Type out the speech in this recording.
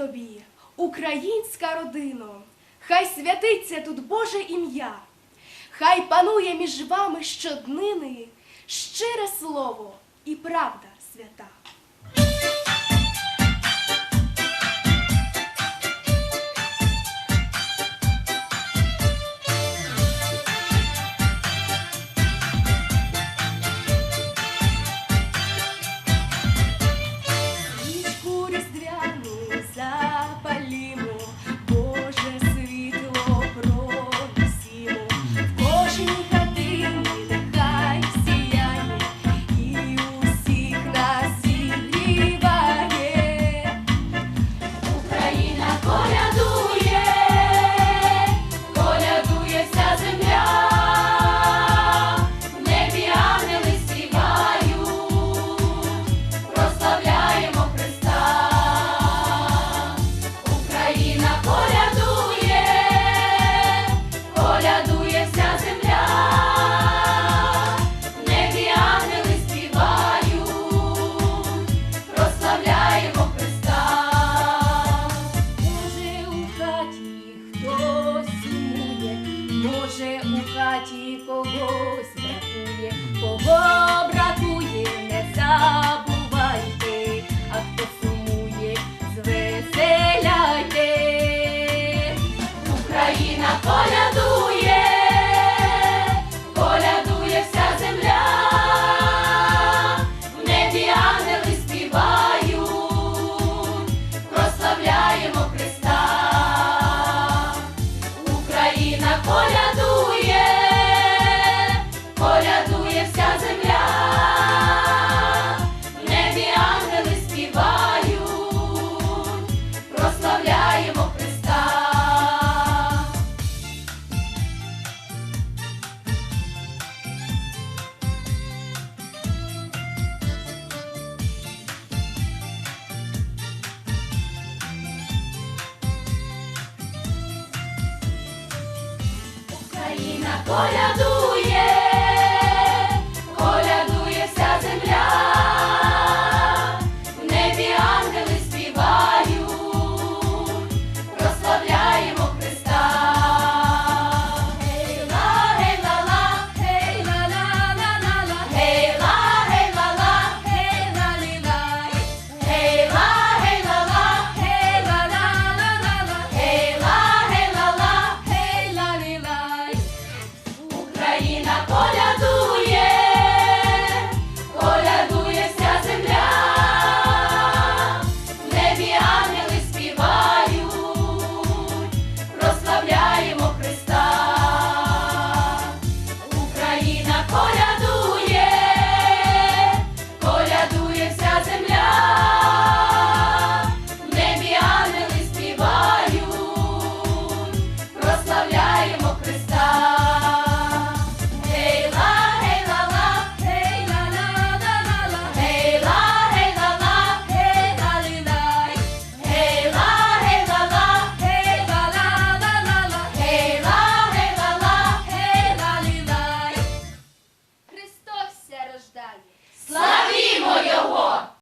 тобі, українська родина, хай святиться тут Боже ім'я, хай панує між вами щоднини щире слово і правда свята. Україна коляду. apoiador.